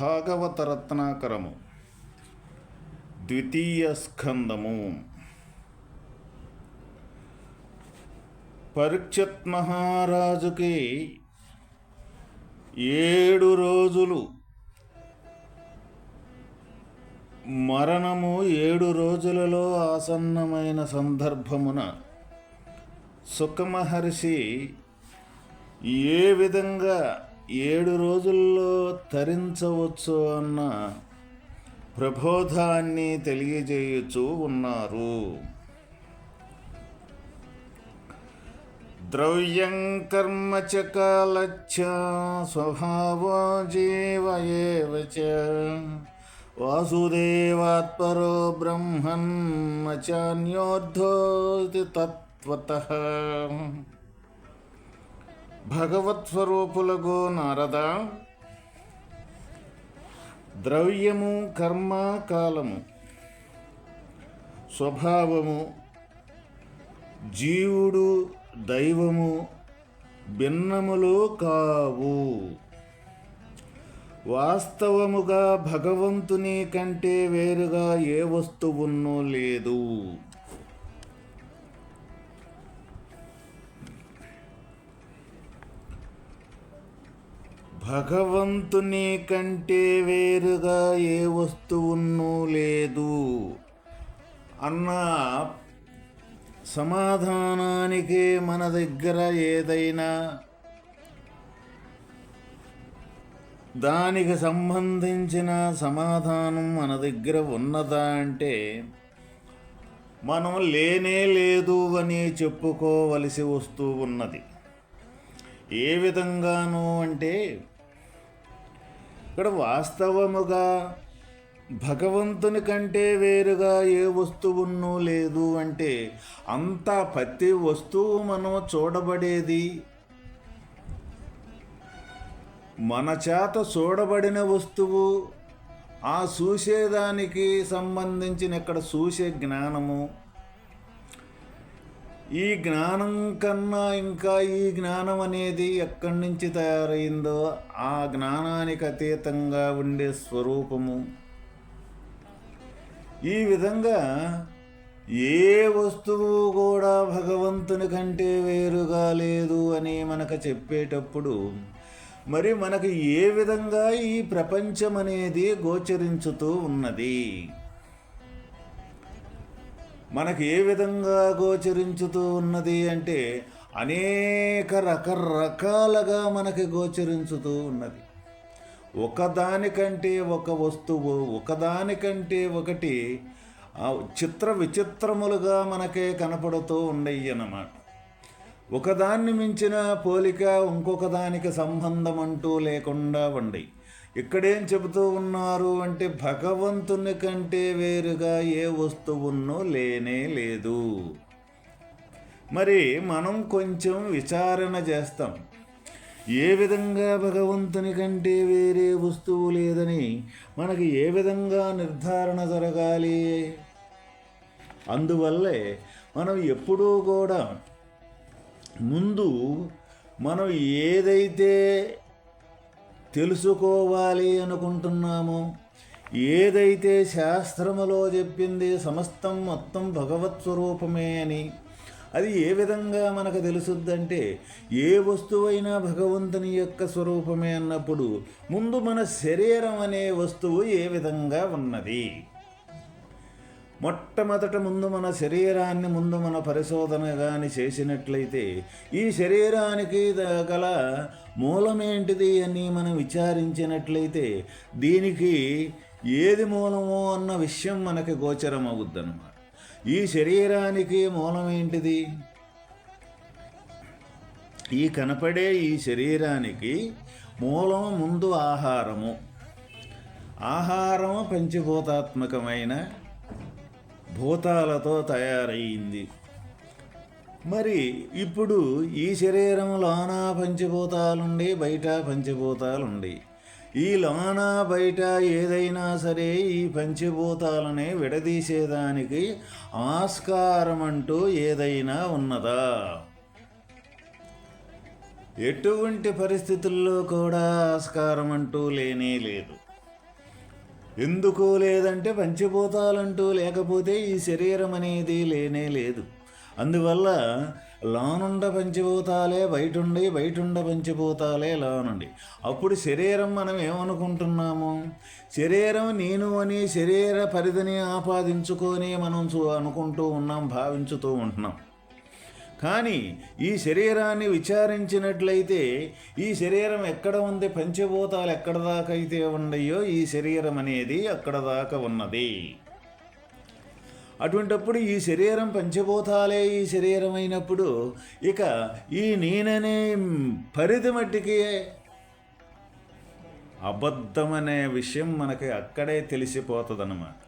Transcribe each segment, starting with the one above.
భాగవతరత్నాకరము. ద్వితీయ స్కందము. పరీక్షత్ మహారాజుకి ఏడు రోజులు. మరణము ఏడు రోజులలో ఆసన్నమైన సందర్భమున సుఖమహర్షి ఏ విధంగా ఏడు రోజుల్లో తరించవచ్చు అన్న ప్రబోధాన్ని తెలియజేయుచూ ఉన్నారు. ద్రవ్యం కర్మ చ కాలచ్చ స్వభావో జీవ వాసుదేవాత్పరో బ్రహ్మన్ అచాన్యోర్ధోతి తత్వత. భగవత్స్వరూపులగు నారద ద్రవ్యము కర్మ కాలము స్వభావము జీవుడు దైవము భిన్నములు కావు. వాస్తవముగా భగవంతుని కంటే వేరుగా ఏ వస్తువును లేదు. భగవంతుని కంటే వేరుగా ఏ వస్తువును లేదు. అన్న సమాధానానికి మన దగ్గర ఏదైనా దానికి సంబంధించిన సమాధానం మన దగ్గర ఉన్నదా అంటే మనం లేనే లేదు అని చెప్పుకోవలసి వస్తూ ఉన్నది. ఏ విధంగానూ అంటే ఇక్కడ వాస్తవముగా భగవంతుని కంటే వేరుగా ఏ వస్తువును లేదు అంటే అంత ప్రతి వస్తువు మనం చూడబడేది. మన చేత చూడబడిన వస్తువు ఆ చూసేదానికి సంబంధించిన ఇక్కడ చూసే జ్ఞానము ఈ జ్ఞానం కన్నా ఇంకా ఈ జ్ఞానం అనేది ఎక్కడి నుంచి తయారైందో ఆ జ్ఞానానికి అతీతంగా ఉండే స్వరూపము. ఈ విధంగా ఏ వస్తువు కూడా భగవంతుని కంటే వేరుగా లేదు అని మనకు చెప్పేటప్పుడు మరి మనకు ఏ విధంగా ఈ ప్రపంచం అనేది గోచరించుతూ ఉన్నది? మనకి ఏ విధంగా గోచరించుతూ ఉన్నది అంటే అనేక రకరకాలుగా మనకి గోచరించుతూ ఉన్నది. ఒకదానికంటే ఒక వస్తువు ఒకదానికంటే ఒకటి చిత్ర విచిత్రములుగా మనకే కనపడుతూ ఉండయి అన్నమాట. ఒకదాన్ని మించిన పోలిక ఇంకొక దానికి సంబంధం అంటూ లేకుండా ఉండయి. ఇక్కడేం చెబుతూ ఉన్నారు అంటే భగవంతుని కంటే వేరుగా ఏ వస్తువున్నో లేనే లేదు. మరి మనం కొంచెం విచారణ చేస్తాం. ఏ విధంగా భగవంతుని కంటే వేరే వస్తువు లేదని మనకి ఏ విధంగా నిర్ధారణ జరగాలి? అందువల్లే మనం ఎప్పుడూ కూడా ముందు మనం ఏదైతే తెలుసుకోవాలి అనుకుంటున్నామో. ఏదైతే శాస్త్రములో చెప్పింది సమస్తం మొత్తం భగవత్ స్వరూపమే అని అది ఏ విధంగా మనకు తెలుసుద్దంటే ఏ వస్తువైనా భగవంతుని యొక్క స్వరూపమే అన్నప్పుడు ముందు మన శరీరం అనే వస్తువు ఏ విధంగా ఉన్నది? మొట్టమొదట ముందు మన శరీరాన్ని ముందు మన పరిశోధన కానీ చేసినట్లయితే ఈ శరీరానికి గల మూలమేంటిది అని మనం విచారించినట్లయితే దీనికి ఏది మూలమో అన్న విషయం మనకి గోచరం అవుద్దన్నమాట ఈ శరీరానికి మూలమేంటిది ఈ కనపడే ఈ శరీరానికి మూలం ముందు ఆహారము. ఆహారం పంచభూతాత్మకమైన భూతాలతో తయారయింది మరి ఇప్పుడు ఈ శరీరం లోన పంచభూతాలుండి బయట పంచభూతాలుండి. ఈ లోన బయట ఏదైనా సరే ఈ పంచభూతాలనే విడదీసేదానికి ఆస్కారం అంటూ ఏదైనా ఉన్నదా? ఎటువంటి పరిస్థితుల్లో కూడా ఆస్కారం అంటూ లేనే లేదు. ఎందుకు లేదంటే పంచభూతాలంటూ లేకపోతే ఈ శరీరం అనేది లేనే లేదు. అందువల్ల లోనుండ పంచభూతాలే బయటుండి బయటుండ పంచభూతాలే లోనుండి. అప్పుడు శరీరం మనం ఏమనుకుంటున్నాము? శరీరం నేను అని శరీర పరిధిని ఆపాదించుకొని మనం చూ- అనుకుంటూ ఉన్నాం భావించుతూ ఉంటున్నాం. కానీ ఈ శరీరాన్ని విచారించినట్లయితే ఈ శరీరం ఎక్కడ ఉంది? పంచభూతాలు ఎక్కడ దాకా అయితే ఉన్నాయో ఈ శరీరం అనేది అక్కడ దాకా ఉన్నది. అటువంటప్పుడు ఈ శరీరం పంచభూతాలే ఈ శరీరం అయినప్పుడు ఇక ఈ నేననే పరిధి మట్టికి అబద్ధమనే విషయం మనకి అక్కడే తెలిసిపోతుందన్నమాట.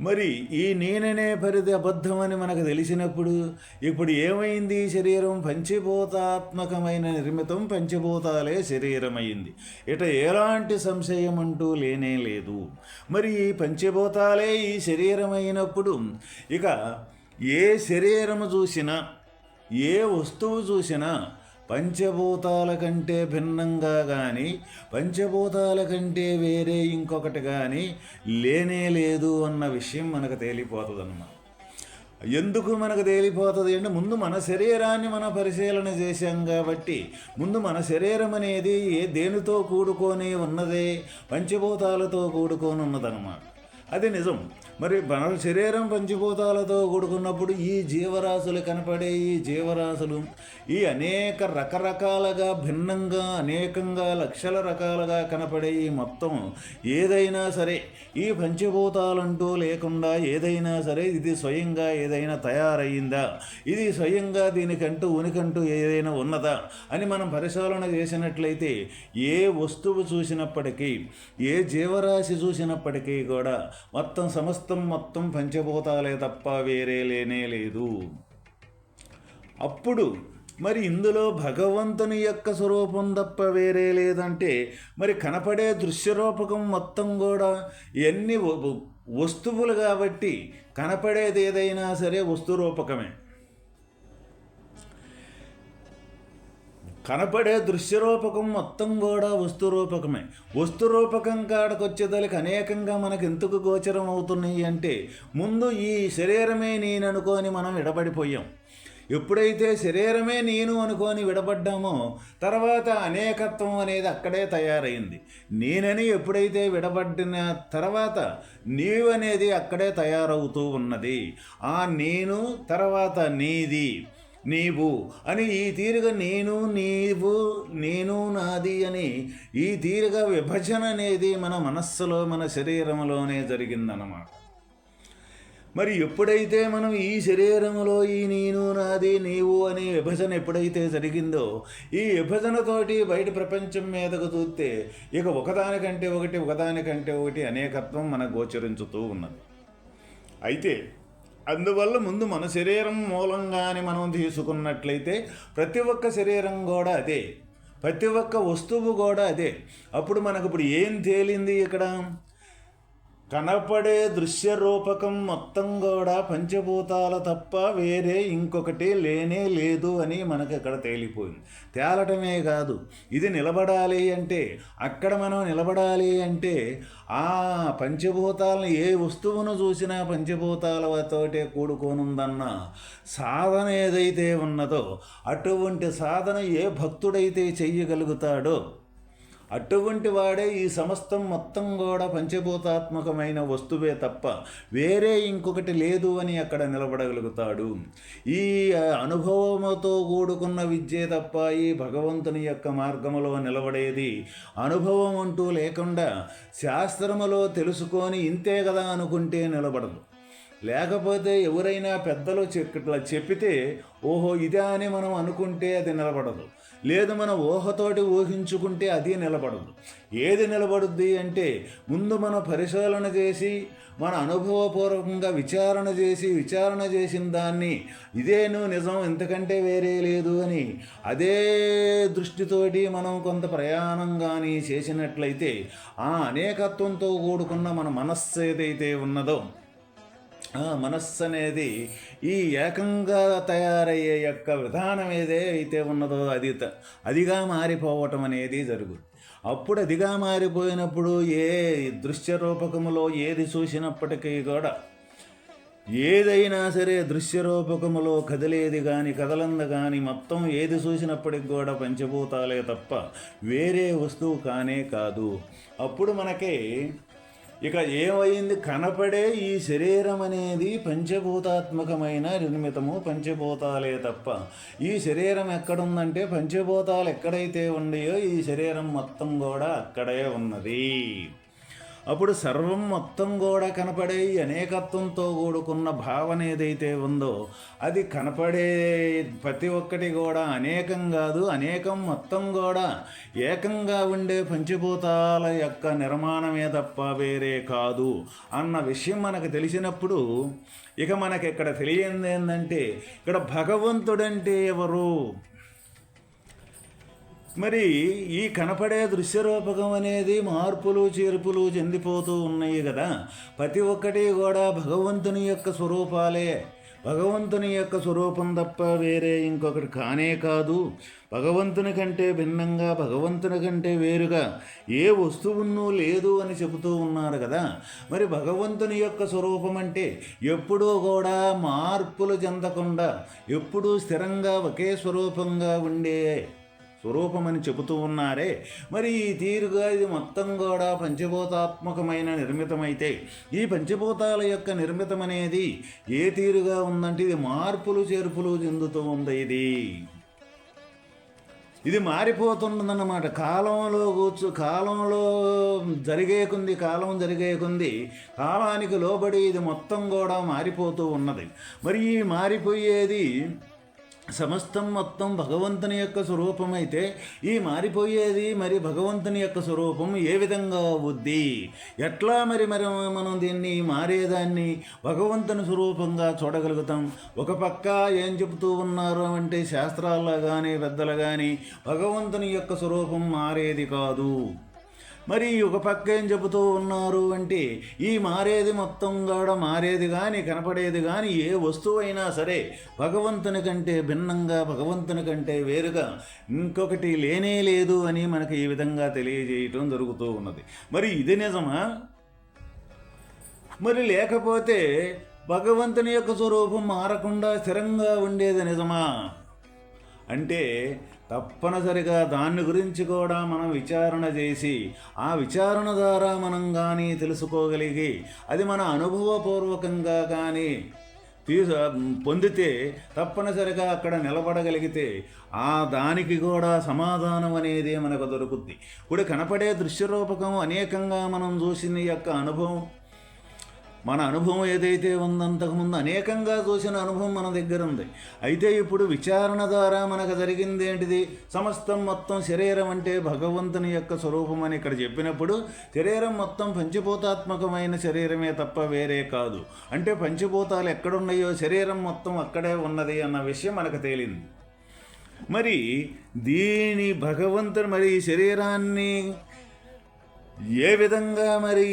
మరి ఈ నేననే పరిధి అబద్ధమని మనకు తెలిసినప్పుడు ఇప్పుడు ఏమైంది? ఈ శరీరం పంచభూతాత్మకమైన నిర్మితం పంచభూతాలే శరీరమైంది. ఇట ఎలాంటి సంశయం అంటూ లేనే లేదు. మరి ఈ పంచభూతాలే ఈ శరీరమైనప్పుడు ఇక ఏ శరీరము చూసినా ఏ వస్తువు చూసినా పంచభూతాల కంటే భిన్నంగా కానీ పంచభూతాల కంటే వేరే ఇంకొకటి కానీ లేనే లేదు అన్న విషయం మనకు తేలిపోతుంది అన్నమాట ఎందుకు మనకు తేలిపోతుంది అంటే ముందు మన శరీరాన్ని మనం పరిశీలన చేశాం కాబట్టి ముందు మన శరీరం అనేది ఏ దేనితో కూడుకొని ఉన్నదే పంచభూతాలతో కూడుకొని ఉన్నదన్నమాట. అది నిజం. మరి మన శరీరం పంచిభూతాలతో కూడుకున్నప్పుడు ఈ జీవరాశులు కనపడే ఈ జీవరాశులు ఈ అనేక రకరకాలుగా భిన్నంగా అనేకంగా లక్షల రకాలుగా కనపడే ఈ మొత్తం ఏదైనా సరే ఈ పంచభూతాలంటూ లేకుండా ఏదైనా సరే ఇది స్వయంగా ఏదైనా తయారయ్యిందా ఇది స్వయంగా దీనికంటూ ఉనికంటూ ఏదైనా ఉన్నదా? అని మనం పరిశోధన చేసినట్లయితే ఏ వస్తువు చూసినప్పటికీ ఏ జీవరాశి చూసినప్పటికీ కూడా మొత్తం సమస్త మొత్తం పంచభూతాలే తప్ప వేరే లేనే లేదు. అప్పుడు మరి ఇందులో భగవంతుని యొక్క స్వరూపం తప్ప వేరే లేదంటే మరి కనపడే దృశ్యరూపకం మొత్తం కూడా ఎన్ని వస్తువులు కాబట్టి కనపడేది ఏదైనా సరే వస్తురూపకమే. కనపడే దృశ్యరూపకం మొత్తం కూడా వస్తురూపకమే. వస్తురూపకం కాడకొచ్చేదానికి అనేకంగా మనకు ఎందుకు గోచరం అవుతున్నాయి అంటే ముందు ఈ శరీరమే నేను అనుకొని మనం విడబడిపోయాం. ఎప్పుడైతే శరీరమే నేను అనుకొని విడబడ్డామో తర్వాత అనేకత్వం అనేది అక్కడే తయారైంది. నేనని ఎప్పుడైతే విడబడిన తర్వాత నీవనేది అనేది అక్కడే తయారవుతూ ఉన్నది. ఆ నేను తర్వాత నీది. నీవు అని ఈ తీరుగా నేను నీవు నేను నాది అని ఈ తీరుగా విభజన అనేది మన మనస్సులో మన శరీరంలోనే జరిగిందన్నమాట. మరి ఎప్పుడైతే మనం ఈ శరీరంలో ఈ నేను నాది నీవు అనే విభజన ఎప్పుడైతే జరిగిందో ఈ విభజనతోటి బయట ప్రపంచం మీదకు చూస్తే ఇక ఒకదానికంటే ఒకటి ఒకదానికంటే ఒకటి అనేకత్వం మనకు గోచరించుతూ ఉన్నది. అయితే అందువల్ల ముందు మన శరీరం మూలంగానే మనం తీసుకున్నట్లయితే ప్రతి ఒక్క శరీరం కూడా అదే. ప్రతి ఒక్క వస్తువు కూడా అదే. అప్పుడు మనకు ఇప్పుడు ఏం తేలింది ఇక్కడ? కనపడే దృశ్య రూపకం మొత్తం కూడా పంచభూతాల తప్ప వేరే ఇంకొకటి లేనే లేదు అని మనకు ఇక్కడ తేలిపోయింది? తేలటమే కాదు ఇది నిలబడాలి అంటే అక్కడ మనం నిలబడాలి అంటే ఆ పంచభూతాలను ఏ వస్తువును చూసినా పంచభూతాలతోటే కూడుకోనుందన్న సాధన ఏదైతే ఉన్నదో అటువంటి సాధన ఏ భక్తుడైతే చెయ్యగలుగుతాడో అటువంటి వాడే ఈ సమస్తం మొత్తం కూడా పంచభూతాత్మకమైన వస్తువే తప్ప వేరే ఇంకొకటి లేదు అని అక్కడ నిలబడగలుగుతాడు. ఈ అనుభవముతో కూడుకున్న విద్యే తప్ప ఈ భగవంతుని యొక్క మార్గములో నిలబడేది అనుభవం అంటూ లేకుండా శాస్త్రములో తెలుసుకొని ఇంతే కదా అనుకుంటే నిలబడదు. లేకపోతే ఎవరైనా పెద్దలు చె- ఇట్లా చెప్పితే ఓహో ఇదే అని మనం అనుకుంటే అది నిలబడదు. లేదు మన ఊహతోటి ఊహించుకుంటే అది నిలబడదు. ఏది నిలబడుద్ది అంటే ముందు మన పరిశోధన చేసి మన అనుభవపూర్వకంగా విచారణ చేసి విచారణ చేసిన దాన్ని ఇదేను నిజం ఇంతకంటే వేరే లేదు అని అదే దృష్టితోటి మనం కొంత ప్రయాణం కానీ చేసినట్లయితే ఆ అనేకత్వంతో కూడుకున్న మన మనస్సు ఏదైతే ఉన్నదో మనస్సు అనేది ఈ ఏకంగా తయారయ్యే యొక్క విధానం ఏదే అయితే ఉన్నదో అది త- అదిగా మారిపోవటం అనేది జరుగుతుంది అప్పుడు అదిగా మారిపోయినప్పుడు ఏ దృశ్య రూపకములో ఏది చూసినప్పటికీ కూడా ఏదైనా సరే దృశ్య రూపకములో కదిలేది కానీ కదలంద కానీ మొత్తం ఏది చూసినప్పటికి కూడా పంచభూతాలే తప్ప వేరే వస్తువు కానే కాదు. అప్పుడు మనకి ఇక ఏమైంది? కనపడే ఈ శరీరం అనేది పంచభూతాత్మకమైన నిర్మితము పంచభూతాలే తప్ప. ఈ శరీరం ఎక్కడుందంటే పంచభూతాలు ఎక్కడైతే ఉన్నాయో ఈ శరీరం మొత్తం కూడా అక్కడే ఉన్నది. అప్పుడు సర్వం మొత్తం కూడా కనపడే అనేకత్వంతో కూడుకున్న భావన ఏదైతే ఉందో అది కనపడే ప్రతి ఒక్కటి కూడా అనేకం కాదు అనేకం మొత్తం కూడా ఏకంగా ఉండే పంచభూతాల యొక్క నిర్మాణమే తప్ప వేరే కాదు అన్న విషయం మనకు తెలిసినప్పుడు ఇక మనకి ఇక్కడ తెలియంది ఏంటంటే ఇక్కడ భగవంతుడంటే ఎవరు? మరి ఈ కనపడే దృశ్యరూపకం అనేది మార్పులు చేర్పులు చెందిపోతూ ఉన్నాయి కదా. ప్రతి ఒక్కటి కూడా భగవంతుని యొక్క స్వరూపాలే. భగవంతుని యొక్క స్వరూపం తప్ప వేరే ఇంకొకటి కానే కాదు. భగవంతుని కంటే భిన్నంగా భగవంతుని కంటే వేరుగా ఏ వస్తువును లేదు అని చెబుతూ ఉన్నారు కదా. మరి భగవంతుని యొక్క స్వరూపం అంటే ఎప్పుడూ కూడా మార్పులు చెందకుండా ఎప్పుడూ స్థిరంగా ఒకే స్వరూపంగా ఉండే స్వరూపమని చెబుతూ ఉన్నారే. మరి ఈ తీరుగా ఇది మొత్తం కూడా పంచభూతాత్మకమైన నిర్మితమైతే ఈ పంచభూతాల యొక్క నిర్మితం అనేది ఏ తీరుగా ఉందంటే ఇది మార్పులు చేర్పులు చెందుతూ ఉంది ఇది. ఇది మారిపోతుందన్నమాట. కాలంలో కూర్చు కాలంలో జరిగే కొంది కాలం జరిగే కొంది కాలానికి లోబడి ఇది మొత్తం కూడా మారిపోతూ ఉన్నది. మరి ఈ మారిపోయేది సమస్తం మొత్తం భగవంతుని యొక్క స్వరూపం అయితే ఈ మారిపోయేది మరి భగవంతుని యొక్క స్వరూపం ఏ విధంగా అవుద్ది? ఎట్లా మరి మరి మనం దీన్ని మారేదాన్ని? భగవంతుని స్వరూపంగా చూడగలుగుతాం. ఒక పక్క ఏం చెబుతూ ఉన్నారు అంటే శాస్త్రాల్లో కానీ పెద్దలు కానీ భగవంతుని యొక్క స్వరూపం మారేది కాదు. మరి ఒక పక్క ఏం చెబుతూ ఉన్నారు అంటే ఈ మారేది మొత్తం కూడా మారేది కానీ కనపడేది కానీ ఏ వస్తువైనా సరే భగవంతుని కంటే భిన్నంగా భగవంతుని కంటే వేరుగా ఇంకొకటి లేనే లేదు అని మనకు ఈ విధంగా తెలియజేయటం జరుగుతూ ఉన్నది. మరి ఇది నిజమా? మరి లేకపోతే భగవంతుని యొక్క స్వరూపం మారకుండా స్థిరంగా ఉండేది నిజమా? అంటే తప్పనిసరిగా దాన్ని గురించి కూడా మనం విచారణ చేసి ఆ విచారణ ద్వారా మనం కానీ తెలుసుకోగలిగి అది మన అనుభవపూర్వకంగా కానీ తీసు పొందితే తప్పనిసరిగా అక్కడ నిలబడగలిగితే ఆ దానికి కూడా సమాధానం అనేది మనకు దొరుకుద్ది. ఇప్పుడు కనపడే దృశ్యరూపకం అనేకంగా మనం చూసిన యొక్క అనుభవం మన అనుభవం ఏదైతే ఉందంతకుముందు అనేకంగా చూసిన అనుభవం మన దగ్గర ఉంది. అయితే ఇప్పుడు విచారణ ద్వారా మనకు జరిగింది ఏంటిది? సమస్తం మొత్తం శరీరం అంటే భగవంతుని యొక్క స్వరూపం అని ఇక్కడ చెప్పినప్పుడు శరీరం మొత్తం పంచభూతాత్మకమైన శరీరమే తప్ప వేరే కాదు. అంటే పంచభూతాలు ఎక్కడున్నాయో శరీరం మొత్తం అక్కడే ఉన్నది అన్న విషయం మనకు తేలింది. మరి దీని భగవంతుడు మరి ఈ శరీరాన్ని ఏ విధంగా మరి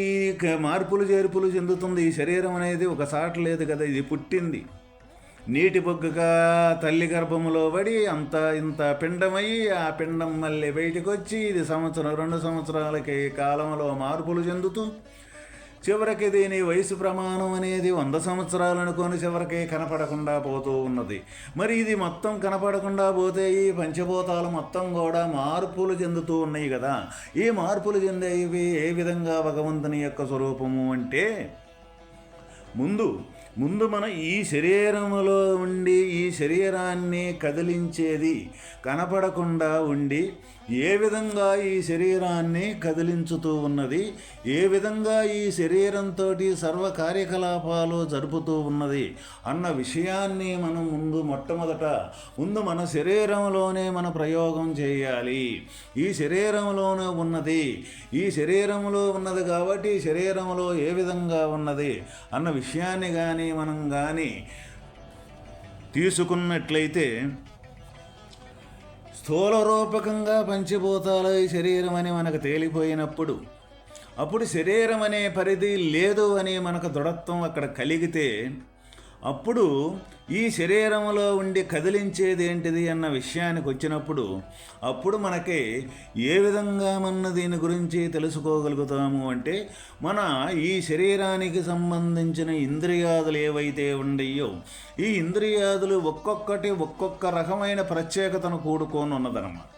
క- మార్పులు చేర్పులు చెందుతుంది? ఈ శరీరం అనేది ఒక సాట లేదు కదా ఇది పుట్టింది. నీటి బొగ్గుగా తల్లి గర్భములో పడి అంత ఇంత పిండమై ఆ పిండం మళ్ళీ బయటకు వచ్చి ఇది సంవత్సరం రెండు సంవత్సరాలకి కాలంలో మార్పులు చెందుతూ చివరికి దీని వయసు ప్రమాణం అనేది వంద సంవత్సరాలు అనుకొని చివరికి కనపడకుండా పోతూ ఉన్నది. మరి ఇది మొత్తం కనపడకుండా పోతే ఈ పంచభూతాలు మొత్తం కూడా మార్పులు చెందుతూ ఉన్నాయి కదా. ఈ మార్పులు చెందేవి ఏ విధంగా భగవంతుని యొక్క స్వరూపము అంటే ముందు ముందు మన ఈ శరీరములో ఉండి ఈ శరీరాన్ని కదిలించేది కనపడకుండా ఉండి ఏ విధంగా ఈ శరీరాన్ని కదిలించుతూ ఉన్నది? ఏ విధంగా ఈ శరీరంతో సర్వ కార్యకలాపాలు జరుపుతూ ఉన్నది? అన్న విషయాన్ని మనం ముందు మొట్టమొదట ముందు మన శరీరంలోనే మన ప్రయోగం చేయాలి. ఈ శరీరంలోనే ఉన్నది. ఈ శరీరంలో ఉన్నది కాబట్టి శరీరంలో ఏ విధంగా ఉన్నది? అన్న విషయాన్ని కానీ మనం కానీ తీసుకున్నట్లయితే స్థూల రూపకంగా పంచిభూతాలు ఈ శరీరం అని మనకు తేలిపోయినప్పుడు అప్పుడు శరీరం అనే పరిధి లేదు అని మనకు దృఢత్వం అక్కడ కలిగితే అప్పుడు ఈ శరీరంలో ఉండి కదిలించేది ఏంటిది అన్న విషయానికి వచ్చినప్పుడు అప్పుడు మనకి ఏ విధంగా మన దీని గురించి తెలుసుకోగలుగుతాము అంటే మన ఈ శరీరానికి సంబంధించిన ఇంద్రియాదులు ఏవైతే ఉండయో ఈ ఇంద్రియాదులు ఒక్కొక్కటి ఒక్కొక్క రకమైన ప్రత్యేకతను కూడుకొని ఉన్నదన్నమాట.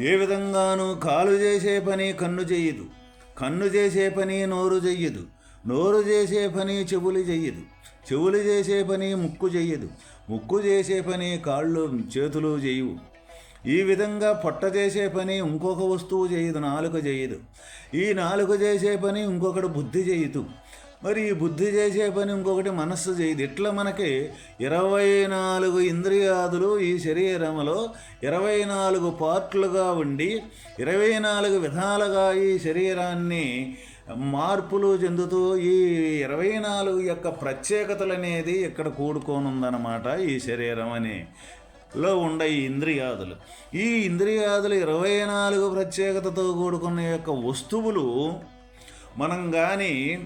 ఏ విధంగానూ కాలు చేసే పని కన్ను చేయదు. కన్ను చేసే పని నోరు చెయ్యదు నోరు చేసే పని చెవులు చెయ్యదు చెవులు చేసే పని ముక్కు చెయ్యదు. ముక్కు చేసే పని కాళ్ళు చేతులు చేయవు. ఈ విధంగా పొట్ట చేసే పని ఇంకొక వస్తువు చేయదు నాలుక చేయదు. ఈ నాలుక చేసే పని ఇంకొకటి బుద్ధి చేయదు మరి ఈ బుద్ధి చేసే పని ఇంకొకటి మనస్సు చేయదు. ఇట్లా మనకి ఇరవై నాలుగు ఇంద్రియాదులు ఈ శరీరంలో ఇరవై నాలుగు పార్ట్లుగా ఉండి ఇరవై నాలుగు విధాలుగా ఈ శరీరాన్ని మార్పులు చెందుతూ ఈ ఇరవై నాలుగు యొక్క ప్రత్యేకతలు అనేది ఇక్కడ కూడుకోనుందన్నమాట ఈ శరీరం అని లో ఉండే ఈ ఇంద్రియాదులు. ఈ ఇంద్రియాదులు ఇరవై నాలుగు ప్రత్యేకతతో కూడుకున్న యొక్క వస్తువులు మనం కానీ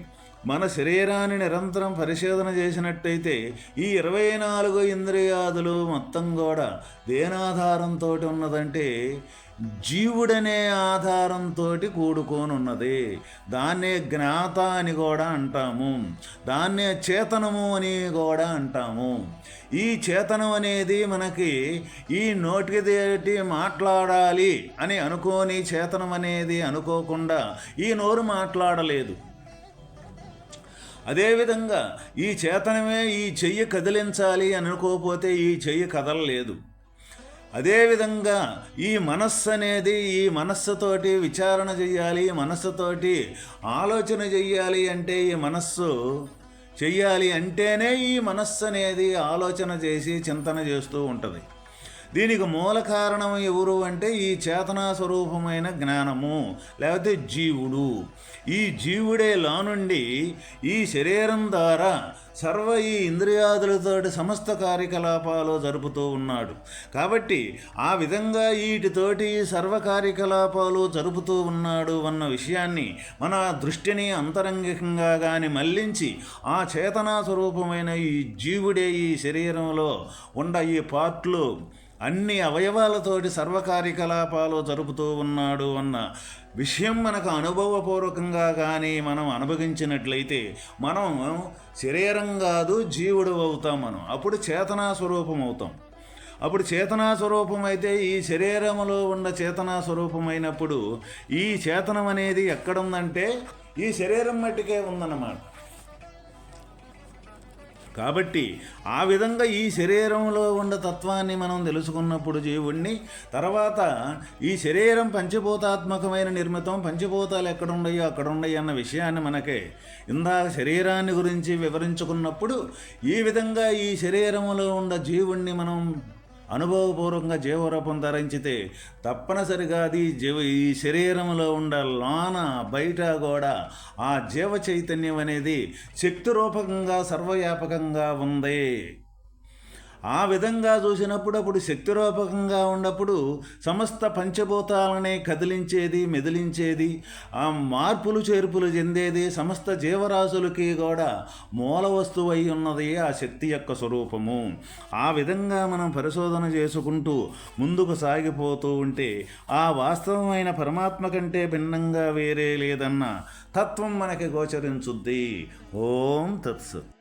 మన శరీరాన్ని నిరంతరం పరిశోధన చేసినట్టయితే ఈ ఇరవై నాలుగు ఇంద్రియాదులు మొత్తం కూడా దేనాధారంతో ఉన్నదంటే జీవుడనే ఆధారంతో కూడుకోనున్నది. దాన్నే జ్ఞాత అని కూడా అంటాము. దాన్నే చేతనము అని కూడా అంటాము. ఈ చేతనం అనేది మనకి ఈ నోటికి తేటి మాట్లాడాలి అని అనుకోని చేతనం అనేది అనుకోకుండా ఈ నోరు మాట్లాడలేదు. అదేవిధంగా ఈ చేతనమే ఈ చెయ్యి కదిలించాలి అనుకోకపోతే ఈ చెయ్యి కదలలేదు. అదేవిధంగా ఈ మనస్సు అనేది ఈ మనస్సుతోటి విచారణ చెయ్యాలి మనస్సుతోటి ఆలోచన చెయ్యాలి అంటే ఈ మనస్సు చెయ్యాలి అంటేనే ఈ మనస్సు అనేది ఆలోచన చేసి చింతన చేస్తూ ఉంటుంది. దీనికి మూల కారణం ఎవరు అంటే ఈ చేతనా స్వరూపమైన జ్ఞానము లేకపోతే జీవుడు. ఈ జీవుడే నుండి ఈ శరీరం ద్వారా సర్వ ఈ ఇంద్రియాదులతోటి సమస్త కార్యకలాపాలు జరుపుతూ ఉన్నాడు. కాబట్టి ఆ విధంగా వీటితోటి సర్వ కార్యకలాపాలు జరుపుతూ ఉన్నాడు అన్న విషయాన్ని మన దృష్టిని అంతరంగికంగా కానీ మళ్ళించి ఆ చేతనా స్వరూపమైన ఈ జీవుడే ఈ శరీరంలో ఉండ ఈ పార్ట్లు అన్ని అవయవాలతోటి సర్వకార్యకలాపాలు జరుపుతూ ఉన్నాడు అన్న విషయం మనకు అనుభవపూర్వకంగా కానీ మనం అనుభవించినట్లయితే మనం శరీరం కాదు జీవుడు అవుతాం మనం. అప్పుడు చేతనా స్వరూపం అవుతాం. అప్పుడు చేతనా స్వరూపం అయితే ఈ శరీరంలో ఉన్న చేతనా స్వరూపమైనప్పుడు ఈ చేతనం అనేది ఎక్కడుందంటే ఈ శరీరం మట్టికే ఉందన్నమాట. కాబట్టి ఆ విధంగా ఈ శరీరంలో ఉన్న తత్వాన్ని మనం తెలుసుకున్నప్పుడు జీవుణ్ణి తర్వాత ఈ శరీరం పంచభూతాత్మకమైన నిర్మితం పంచభూతాలు ఎక్కడున్నాయో అక్కడున్నాయి అన్న విషయాన్ని మనకే ఇందాక శరీరాన్ని గురించి వివరించుకున్నప్పుడు ఈ విధంగా ఈ శరీరంలో ఉన్న జీవుణ్ణి మనం అనుభవపూర్వకంగా జీవరూపం ధరించితే తప్పనిసరిగా అది జీవ ఈ శరీరంలో ఉండే లోన బయట కూడా ఆ జీవ చైతన్యం అనేది శక్తి రూపకంగా సర్వవ్యాపకంగా ఉంది. ఆ విధంగా చూసినప్పుడు అప్పుడు శక్తిరూపకంగా ఉన్నప్పుడు సమస్త పంచభూతాలనే కదిలించేది మెదిలించేది ఆ మార్పులు చేర్పులు చెందేది సమస్త జీవరాశులకి కూడా మూల వస్తువు అయి ఉన్నది ఆ శక్తి యొక్క స్వరూపము. ఆ విధంగా మనం పరిశోధన చేసుకుంటూ ముందుకు సాగిపోతూ ఉంటే ఆ వాస్తవమైన పరమాత్మ కంటే భిన్నంగా వేరే లేదన్న తత్వం మనకి గోచరించుద్ది. ఓం తత్సత్.